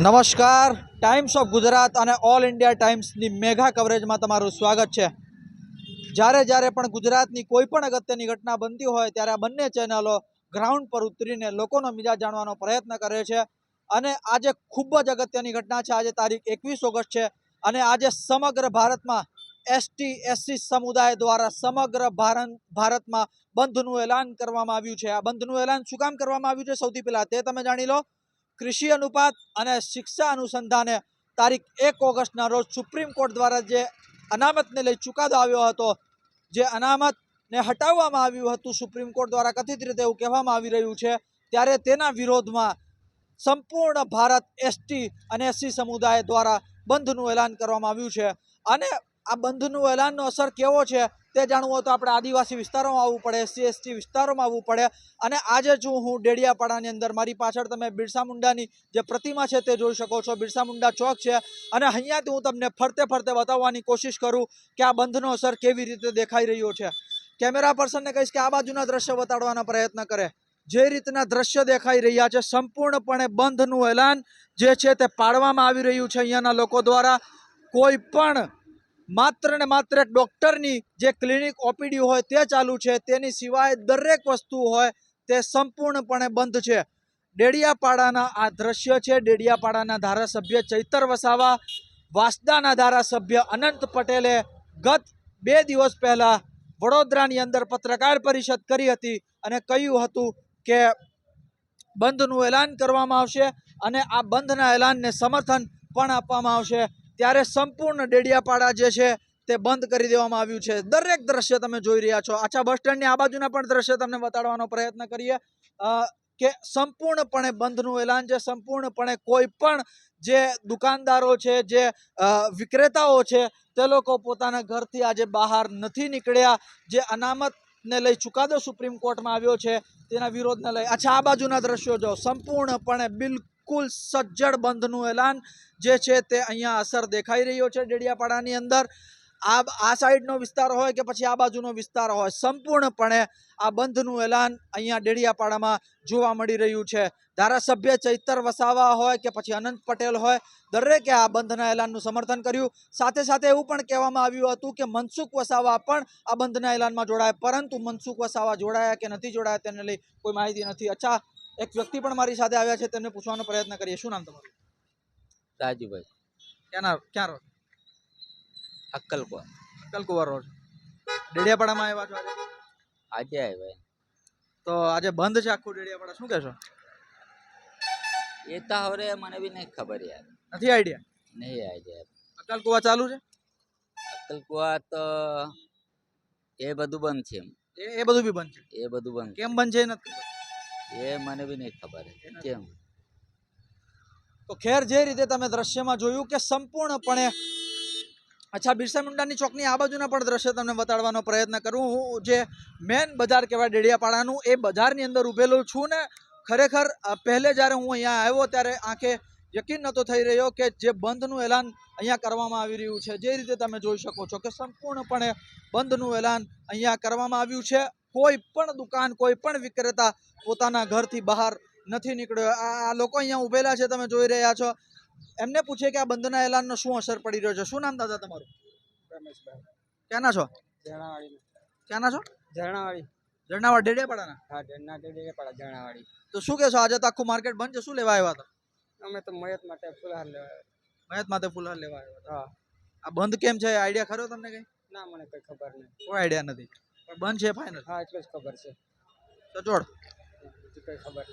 નમસ્કાર times of Gujarat અને all India ટાઈમ્સની મેગા કવરેજમાં તમારું સ્વાગત છે. જ્યારે જ્યારે પણ ગુજરાતની કોઈ પણ અગત્યની ઘટના બનતી હોય ત્યારે આ બંને ચેનલો ગ્રાઉન્ડ પર ઉતરીને લોકોનો મિજાજ જાણવાનો પ્રયત્ન કરે છે. અને આજે ખૂબ જ અગત્યની ઘટના છે. આજે તારીખ એકવીસ ઓગસ્ટ છે અને આજે સમગ્ર ભારતમાં એસટી એસસી સમુદાય દ્વારા સમગ્ર ભારત ભારતમાં બંધનું એલાન કરવામાં આવ્યું છે. આ બંધનું એલાન શું કામ કરવામાં આવ્યું છે? સૌથી પહેલાં તે તમે જાણી લો. કૃષિ અનુપાત અને શિક્ષા અનુસંધાને તારીખ એક ઓગસ્ટના રોજ સુપ્રીમ કોર્ટ દ્વારા જે અનામતને લઈ ચુકાદો આવ્યો હતો, જે અનામતને હટાવવામાં આવ્યું હતું સુપ્રીમ કોર્ટ દ્વારા કથિત રીતે એવું કહેવામાં આવી રહ્યું છે, ત્યારે તેના વિરોધમાં સંપૂર્ણ ભારત એસટી અને એસસી સમુદાય દ્વારા બંધનું એલાન કરવામાં આવ્યું છે. અને આ બંધનું એલાનનો અસર કેવો છે તે જાણવું હોય તો આપણે આદિવાસી વિસ્તારોમાં આવવું પડે એસસી એસટી વિસ્તારોમાં આવવું પડે. અને આજે જો હું ડેડિયાપાડાની અંદર, મારી પાછળ તમે બિરસા મુંડાની જે પ્રતિમા છે તે જોઈ શકો છો. બિરસા મુંડા ચોક છે. અને અહીંયાથી હું તમને ફરતે ફરતે બતાવવાની કોશિશ કરું કે આ બંધનો અસર કેવી રીતે દેખાઈ રહ્યો છે. કેમેરા પર્સનને કહીશ કે આ બાજુના દ્રશ્ય બતાડવાનો પ્રયત્ન કરે. જે રીતના દ્રશ્ય દેખાઈ રહ્યા છે, સંપૂર્ણપણે બંધનું એલાન જે છે તે પાડવામાં આવી રહ્યું છે અહીંયાના લોકો દ્વારા. કોઈ પણ માત્ર ને માત્ર ડૉક્ટરની જે ક્લિનિક ઓપીડી હોય તે ચાલુ છે. તેની સિવાય દરેક વસ્તુ હોય તે સંપૂર્ણપણે બંધ છે. ડેડિયાપાડાના આ દ્રશ્ય છે. ડેડિયાપાડાના ધારાસભ્ય ચૈતર વસાવા, વાસદાના ધારાસભ્ય અનંત પટેલે ગત બે દિવસ પહેલાં વડોદરાની અંદર પત્રકાર પરિષદ કરી હતી અને કહ્યું હતું કે બંધનું એલાન કરવામાં આવશે અને આ બંધના એલાનને સમર્થન પણ આપવામાં આવશે. ત્યારે સંપૂર્ણ ડેડિયાપાડા જે છે તે બંધ કરી દેવામાં આવ્યું છે. દરેક દ્રશ્ય તમે જોઈ રહ્યા છો. આછા બસ સ્ટેન્ડની આ બાજુના પણ દ્રશ્ય તમને બતાડવાનો પ્રયત્ન કરીએ. કે સંપૂર્ણપણે બંધનું એલાન છે. સંપૂર્ણપણે કોઈ પણ જે દુકાનદારો છે, જે વિક્રેતાઓ છે, તે લોકો પોતાના ઘરથી આજે બહાર નથી નીકળ્યા. જે અનામતને લઈ ચુકાદો સુપ્રીમ કોર્ટમાં આવ્યો છે, તેના વિરોધને લઈ. અચ્છા આ બાજુના દ્રશ્યો જો સંપૂર્ણપણે બિલકુલ સજ્જડ બંધનું એલાન જે છે તે અહીંયા અસર દેખાઈ રહ્યો છે ડેડિયાપાડાની અંદર. આ આ સાઈડનો વિસ્તાર હોય કે પછી આ બાજુનો વિસ્તાર હોય, સંપૂર્ણપણે આ બંધનું એલાન અહીંયા ડેડિયાપાડામાં જોવા મળી રહ્યું છે. ધારાસભ્ય ચૈતર વસાવા હોય કે પછી અનંત પટેલ હોય, દરેકે આ બંધના એલાનનું સમર્થન કર્યું. સાથે સાથે એવું પણ કહેવામાં આવ્યું હતું કે મનસુખ વસાવા પણ આ બંધના એલાનમાં જોડાયા, પરંતુ મનસુખ વસાવા જોડાયા કે નથી જોડાયા તેને લઈ કોઈ માહિતી નથી. અચ્છા એક વ્યક્તિ પણ મારી સાથે આવ્યા છે તેમને પૂછવાનો પ્રયત્ન કરીએ. શું નામ તમારું? રાજુભાઈ. ક્યાંના ક્યાં રોડ અક્કલકુવા. અક્કલકુવા રોડ ડેડિયાપાડામાં આવ્યા છો આજે? આજે આવ્યા. તો આજે બંધ છે આખું ડેડિયાપાડા. શું કહેશો? એ તો હવે મને બી નહીં ખબર યાર. નથી આઈડિયા? નહીં આઈડિયા અક્કલકુવા ચાલુ છે? અક્કલકુવા તો એ બધું બંધ છે એમ. એ બધું બી બંધ છે? એ બધું બંધ કેમ બંધ છે નથી. એ મને બી નહીં ખબર કેમ? તો ખેર જે રીતે તમે દ્રશ્યમાં જોયું કે સંપૂર્ણપણે અચ્છા બિરસા મુંડાની ચોકની આ બાજુના પણ દ્રશ્ય તમને બતાડવાનો પ્રયત્ન કરું. હું જે મેન બજાર કહેવાય ડેડિયાપાડાનું એ બજારની અંદર ઊભેલો છું ને ખરેખર પહેલે જ્યારે હું અહીંયા આવ્યો ત્યારે આંખે યકીન નહોતો થઈ રહ્યો કે જે બંધનું એલાન અહીંયા કરવામાં આવી રહ્યું છે. જે રીતે તમે જોઈ શકો છો કે સંપૂર્ણપણે બંધનું એલાન અહીંયા કરવામાં આવ્યું છે. કોઈ પણ દુકાન કોઈ પણ વિક્રેતા પોતાના ઘરથી બહાર નથી નીકળ્યો. આ લોકો અહીંયા ઉભેલા છે તમે જોઈ રહ્યા છો. એમને પૂછે કે આ બંધના એલાનનો શું અસર પડી રહ્યો છે? શું નામ દાદા તમારું? રમેશભાઈ. ક્યાંના છો? ક્યાંના છો? ઝરણાવાડી. ઝરણાવાડ ડેડિયાપાડાના? હા ઝરણા ડેડિયાપાડા ઝરણાવાડી. તો શું કહેશો આજે તો આખું માર્કેટ બંધ છે શું લેવા આવ્યા હતા? અમે તો મયત માટે ફૂલહાર લેવા મયત માટે ફુલહાર લેવા આવ્યા હતા. હા. આ બંધ કેમ છે? આઈડિયા ખરો તમને કઈ? ના મને કઈ ખબર નહીં કોઈ આઈડિયા નથી. બંધ છે ફાઇનલ હા એટલું જ ખબર છે. સચોડ કઈ ખબર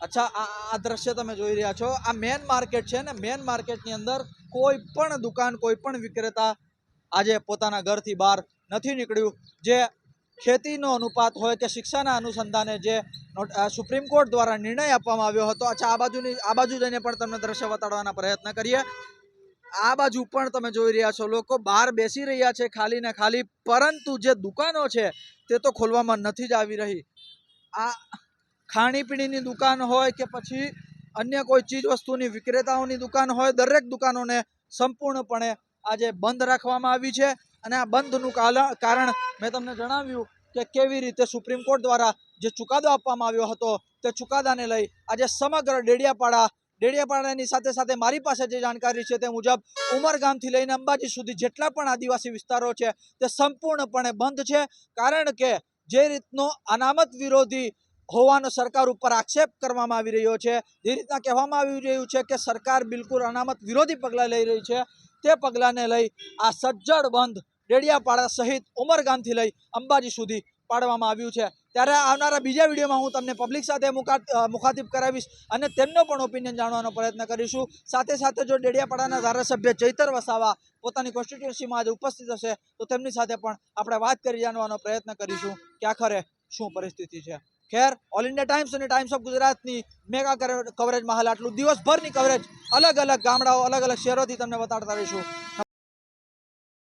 અચ્છા આ દ્રશ્ય તમે જોઈ રહ્યા છો. આ મેન માર્કેટ છે ને મેન માર્કેટની અંદર કોઈ પણ દુકાન કોઈ પણ વિક્રેતા આજે પોતાના ઘરથી બહાર નથી નીકળ્યું. જે ખેતીનો અનુપાત હોય કે શિક્ષાના અનુસંધાને જે સુપ્રીમ કોર્ટ દ્વારા નિર્ણય આપવામાં આવ્યો હતો. અચ્છા આ બાજુની આ બાજુ જઈને પણ તમને દ્રશ્ય બતાડવાના પ્રયત્ન કરીએ. આ બાજુ પણ તમે જોઈ રહ્યા છો, લોકો બહાર બેસી રહ્યા છે ખાલી ને ખાલી, પરંતુ જે દુકાનો છે તે તો ખોલવામાં નથી જ આવી રહી. આ ખાણીપીણીની દુકાન હોય કે પછી અન્ય કોઈ ચીજ વસ્તુની વિક્રેતાઓની દુકાન હોય, દરેક દુકાનોને સંપૂર્ણપણે આજે બંધ રાખવામાં આવી છે અને આ બંધનું કારણ મેં તમને જણાવ્યું કે કેવી રીતે સુપ્રીમ કોર્ટ દ્વારા જે ચુકાદો આપવામાં આવ્યો હતો તે ચુકાદાને લઈ આજે સમગ્ર ડેડિયાપાડા ડેડિયાપાડાની સાથે સાથે મારી પાસે જે જાણકારી છે તે મુજબ ઉમરગામથી લઈને અંબાજી સુધી જેટલા પણ આદિવાસી વિસ્તારો છે તે સંપૂર્ણપણે બંધ છે. કારણ કે જે રીતનો અનામત વિરોધી હોવાનો સરકાર ઉપર આક્ષેપ કરવામાં આવી રહ્યો છે, જે રીતના કહેવામાં આવી રહ્યું છે કે સરકાર બિલકુલ અનામત વિરોધી પગલાં લઈ રહી છે, તે પગલાંને લઈ આ સજ્જડ બંધ ડેડિયાપાડા સહિત ઉમરગામથી લઈ અંબાજી સુધી પાડવામાં આવ્યું છે. ત્યારે આવનારા બીજા વિડીયોમાં હું તમને પબ્લિક સાથે મુખાતિબ કરાવીશ અને તેમનો પણ ઓપિનિયન જાણવાનો પ્રયત્ન કરીશું. સાથે સાથે જો ડેડિયાપાડાના ધારાસભ્ય ચૈતર વસાવા પોતાની કોન્સ્ટિટ્યુન્સીમાં આજે ઉપસ્થિત હશે, તો તેમની સાથે પણ આપણે વાત કરી જાણવાનો પ્રયત્ન કરીશું કે આખરે શું પરિસ્થિતિ છે. ખેર ઓલ ઇન્ડિયા ટાઈમ્સ અને ટાઈમ્સ ઓફ ગુજરાતની મેગા કવરેજમાં હાલ આટલું. દિવસભરની કવરેજ અલગ અલગ ગામડાઓ અલગ અલગ શહેરોથી તમને બતાડતા રહીશું.